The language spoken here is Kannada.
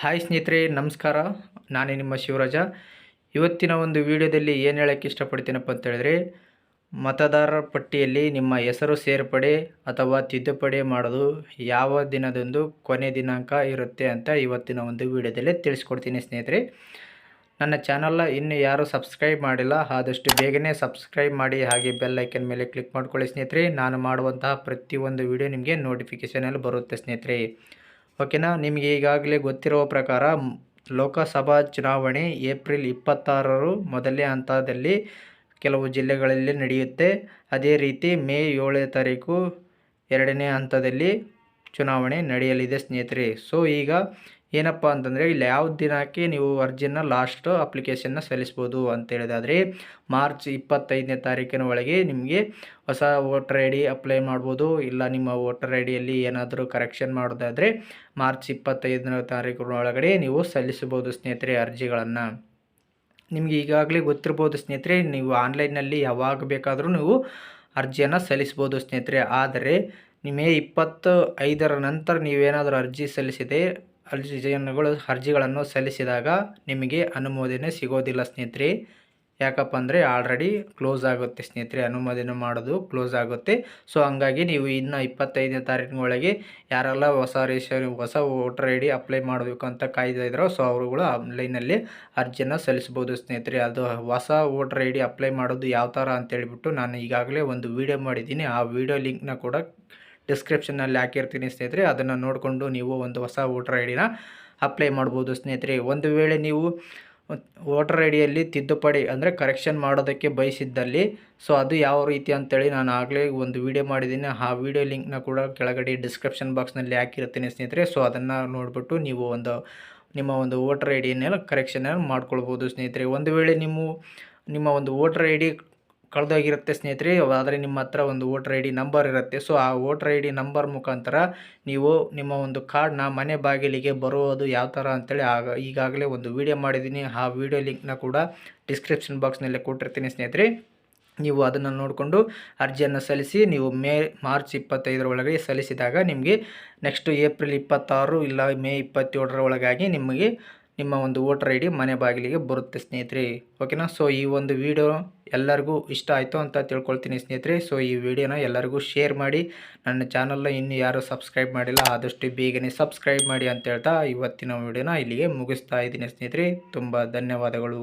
ಹಾಯ್ ಸ್ನೇಹಿತರೆ, ನಮಸ್ಕಾರ. ನಾನೇ ನಿಮ್ಮ ಶಿವರಾಜ. ಇವತ್ತಿನ ಒಂದು ವಿಡಿಯೋದಲ್ಲಿ ಏನು ಹೇಳೋಕ್ಕೆ ಇಷ್ಟಪಡ್ತೀನಪ್ಪ ಅಂತ ಹೇಳಿದ್ರೆ, ಮತದಾರರ ಪಟ್ಟಿಯಲ್ಲಿ ನಿಮ್ಮ ಹೆಸರು ಸೇರ್ಪಡೆ ಅಥವಾ ತಿದ್ದುಪಡಿ ಮಾಡೋದು ಯಾವ ದಿನದಂದು ಕೊನೆ ದಿನಾಂಕ ಇರುತ್ತೆ ಅಂತ ಇವತ್ತಿನ ಒಂದು ವಿಡಿಯೋದಲ್ಲಿ ತಿಳಿಸ್ಕೊಡ್ತೀನಿ ಸ್ನೇಹಿತರೆ. ನನ್ನ ಚಾನಲ್ನ ಇನ್ನು ಯಾರು ಸಬ್ಸ್ಕ್ರೈಬ್ ಮಾಡಿಲ್ಲ, ಆದಷ್ಟು ಬೇಗನೆ ಸಬ್ಸ್ಕ್ರೈಬ್ ಮಾಡಿ, ಹಾಗೆ ಬೆಲ್ ಐಕನ್ ಮೇಲೆ ಕ್ಲಿಕ್ ಮಾಡ್ಕೊಳ್ಳಿ ಸ್ನೇಹಿತರೆ. ನಾನು ಮಾಡುವಂತಹ ಪ್ರತಿಯೊಂದು ವಿಡಿಯೋ ನಿಮಗೆ ನೋಟಿಫಿಕೇಷನಲ್ಲಿ ಬರುತ್ತೆ ಸ್ನೇಹಿತರೆ. ಓಕೆನಾ? ನಿಮಗೆ ಈಗಾಗಲೇ ಗೊತ್ತಿರುವ ಪ್ರಕಾರ, ಲೋಕಸಭಾ ಚುನಾವಣೆ ಏಪ್ರಿಲ್ ಇಪ್ಪತ್ತಾರರು ಮೊದಲನೇ ಹಂತದಲ್ಲಿ ಕೆಲವು ಜಿಲ್ಲೆಗಳಲ್ಲಿ ನಡೆಯುತ್ತೆ. ಅದೇ ರೀತಿ ಮೇ ಏಳನೇ ತಾರೀಕು ಎರಡನೇ ಹಂತದಲ್ಲಿ ಚುನಾವಣೆ ನಡೆಯಲಿದೆ ಸ್ನೇಹಿತರೆ. ಸೊ ಈಗ ಏನಪ್ಪ ಅಂತಂದರೆ ಇಲ್ಲಿ ಯಾವ ದಿನಕ್ಕೆ ನೀವು ಅರ್ಜಿನ ಲಾಸ್ಟ್ ಅಪ್ಲಿಕೇಶನ್ನ ಸಲ್ಲಿಸ್ಬೋದು ಅಂತ ಹೇಳಿದಾದರೆ, ಮಾರ್ಚ್ ಇಪ್ಪತ್ತೈದನೇ ತಾರೀಕಿನ ಒಳಗೆ ನಿಮಗೆ ಹೊಸ ವೋಟರ್ ಐ ಡಿ ಅಪ್ಲೈ ಮಾಡ್ಬೋದು. ಇಲ್ಲ ನಿಮ್ಮ ವೋಟರ್ ಐ ಡಿಯಲ್ಲಿ ಏನಾದರೂ ಕರೆಕ್ಷನ್ ಮಾಡೋದಾದರೆ, ಮಾರ್ಚ್ ಇಪ್ಪತ್ತೈದನೇ ತಾರೀಕಿನ ಒಳಗಡೆ ನೀವು ಸಲ್ಲಿಸಬಹುದು ಸ್ನೇಹಿತರೆ ಅರ್ಜಿಗಳನ್ನು. ನಿಮಗೆ ಈಗಾಗಲೇ ಗೊತ್ತಿರ್ಬೋದು ಸ್ನೇಹಿತರೆ, ನೀವು ಆನ್ಲೈನ್ನಲ್ಲಿ ಯಾವಾಗ ಬೇಕಾದರೂ ನೀವು ಅರ್ಜಿಯನ್ನು ಸಲ್ಲಿಸ್ಬೋದು ಸ್ನೇಹಿತರೆ. ಆದರೆ ಮೇ ಇಪ್ಪತ್ತು ಐದರ ನಂತರ ನೀವೇನಾದರೂ ಅರ್ಜಿ ಸಲ್ಲಿಸಿದೆ ಅರ್ಜಿಗಳು ಅರ್ಜಿಗಳನ್ನು ಸಲ್ಲಿಸಿದಾಗ ನಿಮಗೆ ಅನುಮೋದನೆ ಸಿಗೋದಿಲ್ಲ ಸ್ನೇಹಿತರೆ. ಯಾಕಪ್ಪ ಅಂದರೆ ಆಲ್ರೆಡಿ ಕ್ಲೋಸ್ ಆಗುತ್ತೆ ಸ್ನೇಹಿತರೆ, ಅನುಮೋದನೆ ಮಾಡೋದು ಕ್ಲೋಸ್ ಆಗುತ್ತೆ. ಸೊ ಹಂಗಾಗಿ ನೀವು ಇನ್ನು ಇಪ್ಪತ್ತೈದನೇ ತಾರೀಕಿನ ಒಳಗೆ ಯಾರೆಲ್ಲ ಹೊಸ ರೇಷನ್, ಹೊಸ ವೋಟರ್ ಐ ಡಿ ಅಪ್ಲೈ ಮಾಡಬೇಕು ಅಂತ ಕಾಯ್ತಾ ಇದ್ರೋ ಸೊ ಅವರುಗಳು ಆನ್ಲೈನಲ್ಲಿ ಅರ್ಜಿಯನ್ನು ಸಲ್ಲಿಸ್ಬೋದು ಸ್ನೇಹಿತರೆ. ಅದು ಹೊಸ ವೋಟರ್ ಐ ಡಿ ಅಪ್ಲೈ ಮಾಡೋದು ಯಾವ ಥರ ಅಂತೇಳಿಬಿಟ್ಟು ನಾನು ಈಗಾಗಲೇ ಒಂದು ವೀಡಿಯೋ ಮಾಡಿದ್ದೀನಿ. ಆ ವಿಡಿಯೋ ಲಿಂಕ್ನ ಕೂಡ ಡಿಸ್ಕ್ರಿಪ್ಷನ್ನಲ್ಲಿ ಹಾಕಿರ್ತೀನಿ ಸ್ನೇಹಿತರೆ, ಅದನ್ನು ನೋಡಿಕೊಂಡು ನೀವು ಒಂದು ಹೊಸ ವೋಟರ್ ಐ ಡಿನ ಅಪ್ಲೈ ಮಾಡ್ಬೋದು ಸ್ನೇಹಿತರೆ. ಒಂದು ವೇಳೆ ನೀವು ವೋಟರ್ ಐ ಡಿಯಲ್ಲಿ ತಿದ್ದುಪಡಿ ಅಂದರೆ ಕರೆಕ್ಷನ್ ಮಾಡೋದಕ್ಕೆ ಬಯಸಿದ್ದಲ್ಲಿ ಸೊ ಅದು ಯಾವ ರೀತಿ ಅಂತೇಳಿ ನಾನು ಆಗಲೇ ಒಂದು ವಿಡಿಯೋ ಮಾಡಿದ್ದೀನಿ. ಆ ವಿಡಿಯೋ ಲಿಂಕ್ನ ಕೂಡ ಕೆಳಗಡೆ ಡಿಸ್ಕ್ರಿಪ್ಷನ್ ಬಾಕ್ಸ್ನಲ್ಲಿ ಹಾಕಿರ್ತೀನಿ ಸ್ನೇಹಿತರೆ. ಸೊ ಅದನ್ನು ನೋಡಿಬಿಟ್ಟು ನೀವು ಒಂದು, ನಿಮ್ಮ ಒಂದು ವೋಟರ್ ಐ ಡಿಯನ್ನೆಲ್ಲ ಕರೆಕ್ಷನ್ ಮಾಡ್ಕೊಳ್ಬೋದು ಸ್ನೇಹಿತರೆ. ಒಂದು ವೇಳೆ ನೀವು ನಿಮ್ಮ ಒಂದು ವೋಟರ್ ಐ ಡಿ ಕಳೆದೋಗಿರುತ್ತೆ ಸ್ನೇಹಿತರೆ. ಆದರೆ ನಿಮ್ಮ ಹತ್ರ ಒಂದು ವೋಟರ್ ಐ ಡಿ ನಂಬರ್ ಇರುತ್ತೆ. ಸೊ, ಆ ವೋಟರ್ ಐ ಡಿ ನಂಬರ್ ಮುಖಾಂತರ ನೀವು ನಿಮ್ಮ ಒಂದು ಕಾರ್ಡ್ನ ಮನೆ ಬಾಗಿಲಿಗೆ ಬರುವುದು ಯಾವ ಥರ ಅಂತೇಳಿ ಆಗ ಈಗಾಗಲೇ ಒಂದು ವಿಡಿಯೋ ಮಾಡಿದ್ದೀನಿ. ಆ ವಿಡಿಯೋ ಲಿಂಕ್ನ ಕೂಡ ಡಿಸ್ಕ್ರಿಪ್ಷನ್ ಬಾಕ್ಸ್ನಲ್ಲೇ ಕೊಟ್ಟಿರ್ತೀನಿ ಸ್ನೇಹಿತರೆ. ನೀವು ಅದನ್ನು ನೋಡಿಕೊಂಡು ಅರ್ಜಿಯನ್ನು ಸಲ್ಲಿಸಿ, ನೀವು ಮೇ ಮಾರ್ಚ್ ಇಪ್ಪತ್ತೈದರ ಒಳಗೆ ಸಲ್ಲಿಸಿದಾಗ ನಿಮಗೆ ನೆಕ್ಸ್ಟು ಏಪ್ರಿಲ್ ಇಪ್ಪತ್ತಾರು ಇಲ್ಲ ಮೇ ಇಪ್ಪತ್ತೇಳರ ಒಳಗಾಗಿ ನಿಮಗೆ ನಿಮ್ಮ ಒಂದು ವೋಟರ್ ಐ ಮನೆ ಬಾಗಿಲಿಗೆ ಬರುತ್ತೆ ಸ್ನೇಹಿತರೆ. ಓಕೆನಾ? ಸೊ ಈ ಒಂದು ವಿಡಿಯೋ ಎಲ್ಲರಿಗೂ ಇಷ್ಟ ಆಯಿತು ಅಂತ ತಿಳ್ಕೊಳ್ತೀನಿ ಸ್ನೇಹಿತರೆ. ಸೊ ಈ ವಿಡಿಯೋನ ಎಲ್ಲರಿಗೂ ಶೇರ್ ಮಾಡಿ. ನನ್ನ ಚಾನಲ್ನ ಇನ್ನೂ ಯಾರು ಸಬ್ಸ್ಕ್ರೈಬ್ ಮಾಡಿಲ್ಲ, ಆದಷ್ಟು ಬೇಗನೆ ಸಬ್ಸ್ಕ್ರೈಬ್ ಮಾಡಿ ಅಂತ ಹೇಳ್ತಾ ಇವತ್ತಿನ ವಿಡಿಯೋನ ಇಲ್ಲಿಗೆ ಮುಗಿಸ್ತಾ ಇದ್ದೀನಿ ಸ್ನೇಹಿತರೆ. ತುಂಬ ಧನ್ಯವಾದಗಳು.